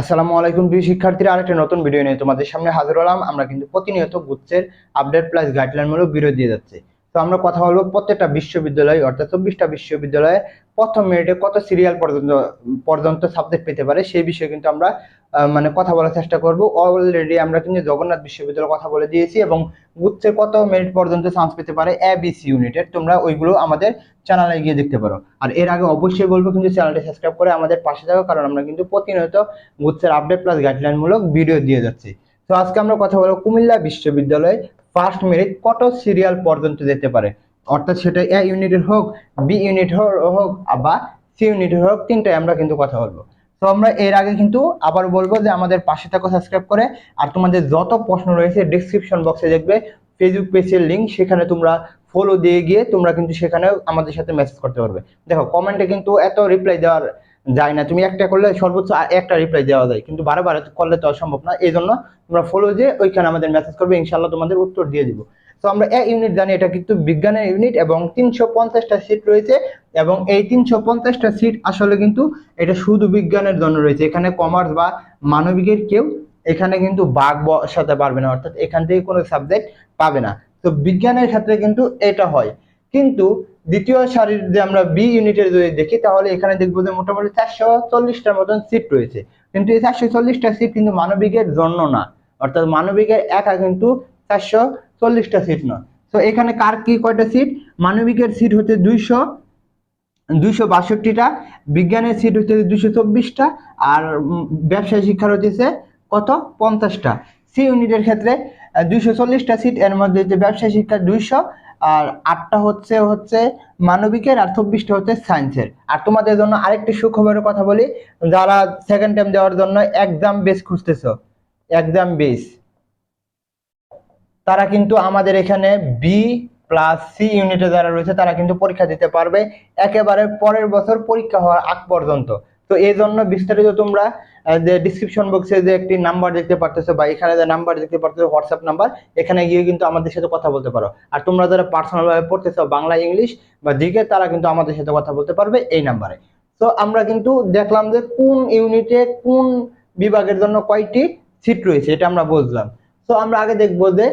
আসসালামু আলাইকুম প্রিয় শিক্ষার্থীরা, আরেকটা নতুন ভিডিও নিয়ে তোমাদের সামনে হাজির হলাম। আমরা কিন্তু প্রতিনিয়ত গুচ্ছের আপডেট প্লাস গাইডলাইনমূলক ভিডিও দিয়ে যাচ্ছি। তো আমরা কথা বলব প্রত্যেকটা বিশ্ববিদ্যালয়, অর্থাৎ চব্বিশটা বিশ্ববিদ্যালয়ে প্রথম মিনিটে কত সিরিয়াল পর্যন্ত পর্যন্ত সাবজেক্ট পেতে পারে সেই বিষয়ে কিন্তু আমরা মানে কথা বলার চেষ্টা করব। অলরেডি আমরা কিন্তু জগন্নাথ বিশ্ববিদ্যালয়ের কথা বলে দিয়েছি এবং গুচ্ছের কত মিনিট পর্যন্ত চান্স পেতে পারে এ বি সি ইউনিটের তোমরা ওইগুলো আমাদের চ্যানেলে গিয়ে দেখতে পারো। আর এর আগে অবশ্যই বলব কিন্তু চ্যানেলটি সাবস্ক্রাইব করে আমাদের পাশে থাকো, কারণ আমরা কিন্তু প্রতিনিয়ত গুচ্ছের আপডেট প্লাস গাইডলাইনমূলক ভিডিও দিয়ে যাচ্ছি। তো আজকে আমরা কথা বলব কুমিল্লা বিশ্ববিদ্যালয়ে ফার্স্ট মেরিট কত সিরিয়াল পর্যন্ত যেতে পারে? অর্থাৎ সেটা এ ইউনিটের হোক বি ইউনিট হোক বা সি ইউনিটের হোক, তিনটায় আমরা কিন্তু কথা বলব। তো আমরা এর আগে কিন্তু আবার বলব যে আমাদের পাশে থাকো সাবস্ক্রাইব করে, আর তোমাদের যত প্রশ্ন রয়েছে ডিসক্রিপশন বক্সে দেখবে ফেসবুক পেজের লিঙ্ক সেখানে তোমরা ফলো দিয়ে গিয়ে তোমরা কিন্তু সেখানেও আমাদের সাথে মেসেজ করতে পারবে। দেখো কমেন্টে কিন্তু এত রিপ্লাই দেওয়ার যায় না। তুমি একটা করলে সর্বোচ্চ একটা রিপ্লাই দেওয়া যায়। কিন্তু বারে বারে করলে তো সম্ভব না। এই জন্য তোমরা ফলো যে ওইখানে আমাদের মেসেজ করবে ইনশাল্লাহ তোমাদের উত্তর দিয়ে দিব। তো আমরা এ ইউনিট জানি, এটা কিন্তু বিজ্ঞানের ইউনিট এবং তিনশো পঞ্চাশটা সিট রয়েছে এবং এই তিনশো পঞ্চাশটা সিট আসলে কিন্তু এটা শুধু বিজ্ঞানের জন্য রয়েছে। এখানে কমার্স বা মানবিকের কেউ এখানে কিন্তু বাঘ বসাতে পারবে না। অর্থাৎ এখান থেকে কোনো সাবজেক্ট পাবে না। তো বিজ্ঞানের ক্ষেত্রে কিন্তু এটা হয়। কিন্তু দ্বিতীয় সারির যে আমরা বি ইউনিটের যদি দেখি, তাহলে এখানে দেখব যে মোটামুটি চারশো চল্লিশটার মতন সিট রয়েছে। কিন্তু এই চারশো চল্লিশটা সিট কিন্তু মানবিকের জন্য না। অর্থাৎ মানবিকের একা কিন্তু চারশো চল্লিশটা সিট নয়। তো এখানে কার কি কয়টা সিট মানবিকের সিট হচ্ছে দুইশো দুইশো বাষট্টিটা, বিজ্ঞানের সিট হচ্ছে দুইশো চব্বিশটা, আর ব্যবসায় শিক্ষার হচ্ছে কত? পঞ্চাশটা। সি ইউনিটের ক্ষেত্রে দুইশো চল্লিশটা সিট এর মধ্যে হচ্ছে ব্যবসায় শিক্ষা দুইশো আর আটটা হচ্ছে হচ্ছে মানবিকের আর চব্বিশটা হচ্ছে সায়েন্সের আর তোমাদের জন্য আরেকটি সুখবরের কথা বলি, যারা সেকেন্ড টাইম দেওয়ার জন্য এক্সাম বেস খুঁজতেছো এক্সাম বেস তারা কিন্তু আমাদের এখানে বি প্লাস সি ইউনিটে যারা রয়েছে, তারা কিন্তু পরীক্ষা দিতে পারবে একেবারে পরের বছর পরীক্ষা হওয়ার আগ পর্যন্ত। তো এই জন্য বিস্তারিত তোমরা যে ডিসক্রিপশন বক্সে যে একটি নাম্বার দেখতে পারতেছো বা এখানে যে নাম্বার দেখতে পারতেছো হোয়াটসঅ্যাপ নাম্বার এখানে গিয়ে কিন্তু আমাদের সাথে কথা বলতে পারো। আর তোমরা যারা পার্সোনাল ভাবে পড়তেছো বাংলা ইংলিশ বা দিকে তারা কিন্তু আমাদের সাথে কথা বলতে পারবে এই নাম্বারে তো আমরা কিন্তু দেখলাম যে কোন ইউনিটে কোন বিভাগের জন্য কয়টি সিট রয়েছে, এটা আমরা বুঝলাম। তো আমরা আগে দেখব যে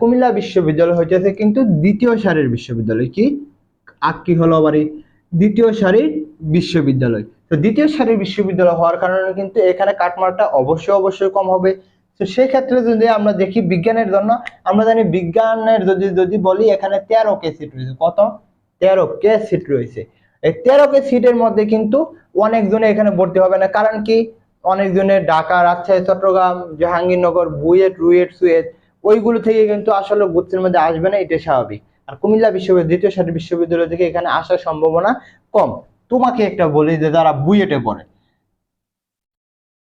কুমিল্লা বিশ্ববিদ্যালয় হইতেছে কিন্তু দ্বিতীয় সারির বিশ্ববিদ্যালয়। কি? আর কি হলো আবার দ্বিতীয় সারির বিশ্ববিদ্যালয়। তো দ্বিতীয় সারির বিশ্ববিদ্যালয় হওয়ার কারণে কিন্তু এখানে কাটমারটা অবশ্যই অবশ্যই কম হবে। তো সেই ক্ষেত্রে যদি আমরা দেখি বিজ্ঞানের জন্য, আমরা জানি বিজ্ঞানের যদি যদি বলি এখানে তেরো কে সিট রয়েছে। কত? তেরো কে সিট রয়েছে। এই তেরো কে সিটের মধ্যে কিন্তু অনেকজনে এখানে ভর্তি হবে না। কারণ কি? অনেকজনে ঢাকা, রাজশাহী, চট্টগ্রাম, জাহাঙ্গীরনগর, বুয়েট, রুয়েট, সুয়েট, ওইগুলো থেকে কিন্তু আসলে গুচ্ছের মধ্যে আসবে না এটা স্বাভাবিক। আর কুমিল্লা বিশ্ববিদ্যালয়, দ্বিতীয় সারি বিশ্ববিদ্যালয় থেকে এখানে আসার সম্ভাবনা কম। তোমাকে একটা বলি যে যারা বুয়েটে পড়ে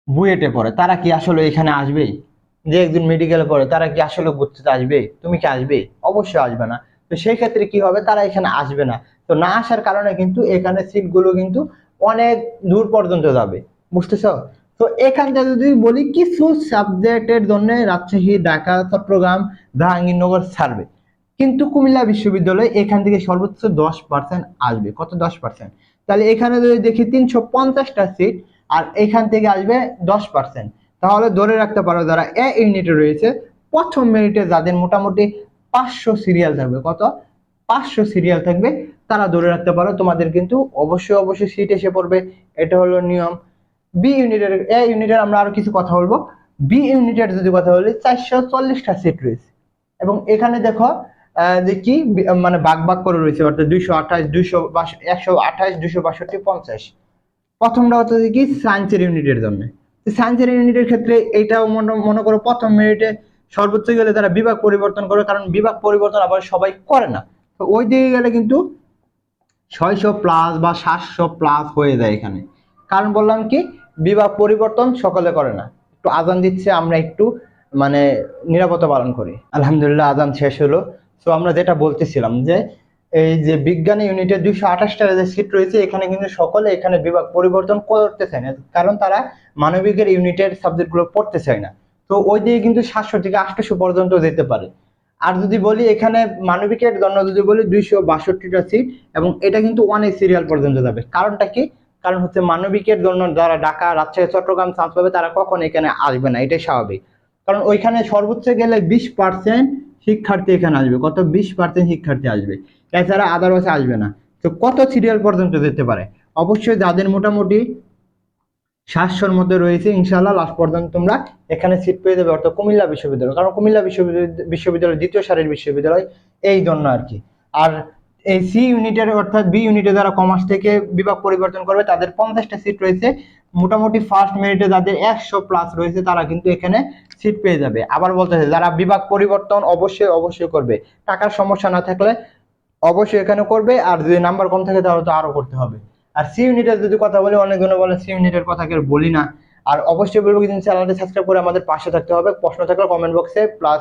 বুয়েটে পড়ে, তারা কি আসলে এখানে আসবে যে একজন মেডিকেলে পড়ে, তারা কি আসলে গুচ্ছতে আসবে? তুমি কি আসবে? অবশ্যই আসবে না। তো সেই ক্ষেত্রে কি হবে? তারা এখানে আসবে না। তো না আসার কারণে কিন্তু এখানে সিটগুলো কিন্তু অনেক দূর পর্যন্ত যাবে। বুঝতেছ? তো এখান থেকে যদি বলি, কিছু সাবজেক্টের জন্য রাজশাহী, ঢাকা, চট্টগ্রাম, জাহাঙ্গীরনগর ছাড়বে। কিন্তু কুমিল্লা বিশ্ববিদ্যালয় এখান থেকে সর্বোচ্চ দশ পার্সেন্ট আসবে। কত দশ পার্সেন্ট তাহলে এখানে যদি দেখি তিনশো পঞ্চাশটা সিট আর এখান থেকে আসবে দশ পার্সেন্ট তাহলে ধরে রাখতে পারো যারা এ ইউনিটে রয়েছে, প্রথম মিনিটে যাদের মোটামুটি পাঁচশো সিরিয়াল থাকবে, কত? পাঁচশো সিরিয়াল থাকবে, তারা ধরে রাখতে পারো তোমাদের কিন্তু অবশ্যই অবশ্যই সিট এসে পড়বে। এটা হলো নিয়ম। বি ইউনিটের এ ইউনিটের আমরা আরও কিছু কথা বলব। বি ইউনিটের যদি কথা বলি, চারশো চল্লিশটা সিট রয়েছে। এবং এখানে দেখো যে কি মানে বাগ বাগ করে রয়েছে, অর্থাৎ দুইশো আঠাশ, দুইশো একশো আঠাশ, দুইশো বাষট্টি, পঞ্চাশ। প্রথমটা হচ্ছে কি সায়েন্সের ইউনিটের জন্য। সায়েন্সের ইউনিটের ক্ষেত্রে এইটাও মনে করো প্রথম মিনিটে সর্বোচ্চ গেলে তারা বিভাগ পরিবর্তন করে, কারণ বিভাগ পরিবর্তন আবার সবাই করে না। তো ওই দিকে গেলে কিন্তু ছয়শো প্লাস বা সাতশো প্লাস হয়ে যায় এখানে। কারণ বললাম কি, বিভাগ পরিবর্তন সকলে করে না। একটু আজান দিচ্ছে, আমরা একটু মানে নিরাপত্তা পালন করি। আলহামদুলিল্লাহ, আজান শেষ হলো। তো আমরা যেটা বলতেছিলাম যে, এই যে বিজ্ঞান ইউনিটের দুইশো আঠাশটা যে সিট রয়েছে, এখানে কিন্তু সকলে এখানে বিভাগ পরিবর্তন করতে চায় না, কারণ তারা মানবিকের ইউনিটের সাবজেক্টগুলো পড়তে চায় না। তো ওই দিকে কিন্তু সাতশো থেকে আটশো পর্যন্ত যেতে পারে। আর যদি বলি এখানে মানবিকের জন্য যদি বলি দুইশো বাষট্টিটা সিট এবং এটা কিন্তু ওয়ান সিরিয়াল পর্যন্ত যাবে। কারণটা কি? কারণ হচ্ছে মানবিকের জন্য যারা ঢাকা, রাজশাহী, চট্টগ্রাম চান্স পাবে, তারা কখন এখানে আসবে না, এটাই স্বাভাবিক। কারণ ওইখানে সর্বোচ্চ গেলে বিশ পার্সেন্ট শিক্ষার্থী এখানে আসবে, কত বিশ পার্সেন্ট শিক্ষার্থী আসবে এছাড়া আদারওয়াইজ আসবে না। তো কত সিরিয়াল পর্যন্ত যেতে পারে? অবশ্যই যাদের মোটামুটি সাতশোর মধ্যে রয়েছে ইনশাল্লাহ লাস্ট পর্যন্ত তোমরা এখানে সিট পেয়ে যাবে, অর্থাৎ কুমিল্লা বিশ্ববিদ্যালয়। কারণ কুমিল্লা বিশ্ববিদ্যালয় বিশ্ববিদ্যালয় দ্বিতীয় সারির বিশ্ববিদ্যালয় এই জন্য আর কি। আর এই সি ইউনিটের অর্থাৎ বি ইউনিটে যারা কমার্স থেকে বিভাগ পরিবর্তন করবে, তাদের পঞ্চাশটা সিট রয়েছে। মোটামুটি ফার্স্ট মেরিটে যাদের একশো প্লাস রয়েছে, তারা কিন্তু এখানে সিট পেয়ে যাবে। আবার বলতে বলতেছে, যারা বিভাগ পরিবর্তন অবশ্যই অবশ্যই করবে। টাকার সমস্যা না থাকলে অবশ্যই এখানে করবে, আর যদি নাম্বার কম থাকে, তাহলে তো আরও করতে হবে। আর সি ইউনিটের যদি কথা বলি অনেকজনে বলে সি ইউনিটের কথা কেউ বলি না। আর অবশ্যই বলব, কিন্তু চ্যানেলটি সাবস্ক্রাইব করে আমাদের পাশে থাকতে হবে। প্রশ্ন থাকলে কমেন্ট বক্সে প্লাস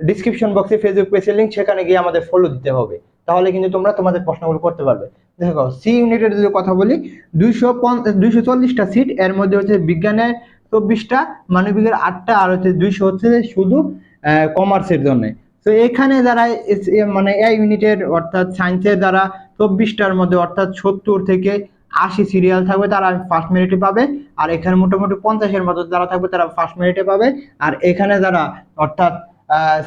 ডিসক্রিপশন বক্সে ফেসবুক পেজের লিঙ্ক সেখানে গিয়ে আমাদের ফলো দিতে হবে। তাহলে কিন্তু তোমরা তোমাদের প্রশ্নগুলো করতে পারবে। দেখো সি ইউনিটের যদি কথা বলি, দুইশো দুইশো চল্লিশটা সিট এর মধ্যে হচ্ছে বিজ্ঞানের চব্বিশটা, মানবিকের আটটা, আর হচ্ছে দুইশো হচ্ছে শুধু কমার্সের জন্য। তো এখানে যারা মানে এ ইউনিটের অর্থাৎ সায়েন্সের যারা চব্বিশটার মধ্যে অর্থাৎ সত্তর থেকে আশি সিরিয়াল থাকবে, তারা ফার্স্ট মেরিটে পাবে। আর এখানে মোটামুটি পঞ্চাশের মতো যারা থাকবে, তারা ফার্স্ট মেরিটে পাবে। আর এখানে যারা অর্থাৎ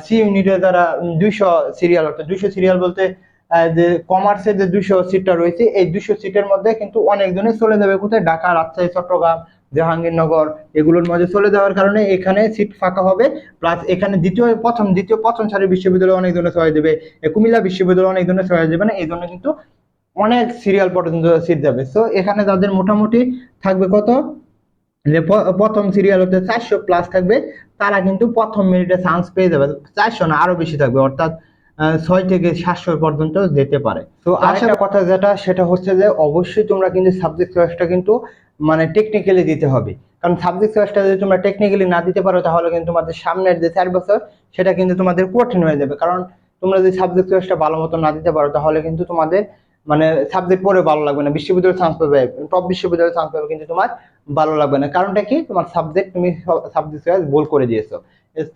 সি ইউনিটে যারা দুইশো সিরিয়াল অর্থাৎ দুইশো সিরিয়াল বলতে যে কমার্সের যে দুইশো সিটটা রয়েছে, এই দুইশো সিটের মধ্যে কিন্তু অনেকজনে চলে যাবে। কোথায়? ঢাকা, রাজশাহী, চট্টগ্রাম, জাহাঙ্গীরনগর, এগুলোর মধ্যে চলে যাওয়ার কারণে এখানে সিট ফাঁকা হবে। প্লাস এখানে দ্বিতীয়, প্রথম দ্বিতীয়, প্রথম সারির বিশ্ববিদ্যালয় অনেক ধরনের সহায় দেবে। কুমিল্লা বিশ্ববিদ্যালয় অনেক ধরনের সহায় দেবে। না এই জন্য কিন্তু অনেক সিরিয়াল পর্যন্ত সিট যাবে। সো এখানে তাদের মোটামুটি থাকবে কত? যে প্রথম সিরিয়াল হতে চারশো প্লাস থাকবে তারা কিন্তু প্রথম মিনিটে চান্স পেয়ে যাবে। চারশো না আরও বেশি থাকবে অর্থাৎ ছয় থেকে সাতশো পর্যন্ত যেতে পারে। তো আরেকটা কথা যেটা সেটা হচ্ছে যে অবশ্যই তোমরা কিন্তু সাবজেক্ট চয়েসটা কিন্তু মানে টেকনিক্যালি দিতে হবে। কারণ সাবজেক্ট চয়েসটা যদি তোমরা টেকনিক্যালি না দিতে পারো তাহলে কিন্তু তোমাদের সামনের যে চার বছর সেটা কিন্তু তোমাদের কঠিন হয়ে যাবে। কারণ তোমরা যদি সাবজেক্ট চয়েসটা ভালো মতো না দিতে পারো তাহলে কিন্তু তোমাদের মানে সাবজেক্ট পড়ে ভালো লাগবে না। বিশ্ববিদ্যালয়ে চান্স পাবে টপ বিশ্ববিদ্যালয়ে চান্স পাবে, কিন্তু তোমার ভালো লাগবে না। কারণটা কি? তোমার সাবজেক্ট তুমি সাবজেক্ট ওয়াইজ ভুল করে দিয়েছ।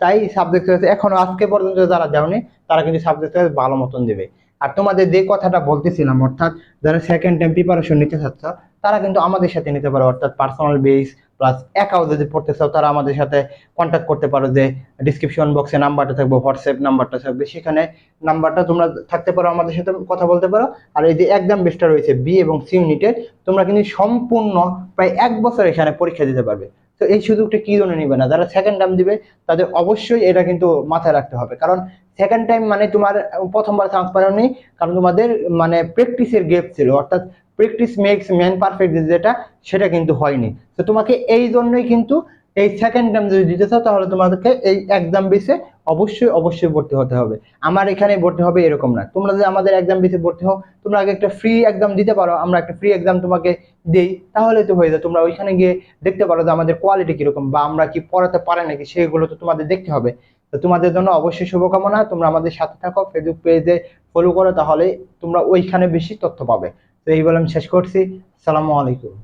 তাই সাবজেক্ট ওয়াইজ এখনও আজকে পর্যন্ত যারা যাওনি, তারা কিন্তু সাবজেক্ট ওয়াইজ ভালো মতন দেবে। আর তোমাদের যে কথাটা বলতেছিলাম, অর্থাৎ যারা সেকেন্ড টাইম প্রিপারেশন নিতে চাচ্ছ তারা কিন্তু আমাদের সাথে নিতে পারো, অর্থাৎ পার্সোনাল বেস প্লাস একাও যদি পড়তে চাও, তারা আমাদের সাথে কন্ট্যাক্ট করতে পারো যে ডিসক্রিপশন বক্সে নাম্বারটা থাকবে হোয়াটসঅ্যাপ নাম্বারটা থাকবে, সেখানে নাম্বারটা তোমরা থাকতে পারো, আমাদের সাথে কথা বলতে পারো। আর এই যে একদম বেসটা রয়েছে বি এবং সি ইউনিটের তোমরা কিন্তু সম্পূর্ণ প্রায় এক বছর এখানে পরীক্ষা দিতে পারবে। তো এই সুযোগটা কি জন্য নিবে না? যারা সেকেন্ড টাইম দিবে, তাদের অবশ্যই এটা কিন্তু মাথায় রাখতে হবে। কারণ সেকেন্ড টাইম মানে তোমার প্রথমবার চান্স পাওনি, কারণ তোমাদের মানে প্র্যাকটিসের গ্যাপ ছিল, অর্থাৎ প্র্যাকটিস মেক্স ম্যান পারফেক্ট যেটা, সেটা কিন্তু হয়নি। তো তোমাকে এই জন্যই কিন্তু এই সেকেন্ড টাইম যদি দিতে চাও, তাহলে তোমাদেরকে এই এক্সাম বেসে অবশ্যই অবশ্যই ভর্তি হতে হবে। আমার এখানে ভর্তি হবে এরকম না। তোমরা যদি আমাদের এক্সাম বেসে ভর্তি হও, তোমরা আগে একটা ফ্রি এক্সাম দিতে পারো, আমরা একটা ফ্রি এক্সাম তোমাকে দেই, তাহলে তো হয়ে যায়। তোমরা ওইখানে গিয়ে দেখতে পারো যে আমাদের কোয়ালিটি কীরকম, বা আমরা কি পড়াতে পারে নাকি, সেগুলো তো তোমাদের দেখতে হবে। তো তোমাদের জন্য অবশ্যই শুভকামনা। তোমরা আমাদের সাথে থাকো ফেসবুক পেজে ফলো করো, তাহলে তোমরা ওইখানে বেশি তথ্য পাবে। তো এই বলে আমি শেষ করছি। সালামু আলাইকুম।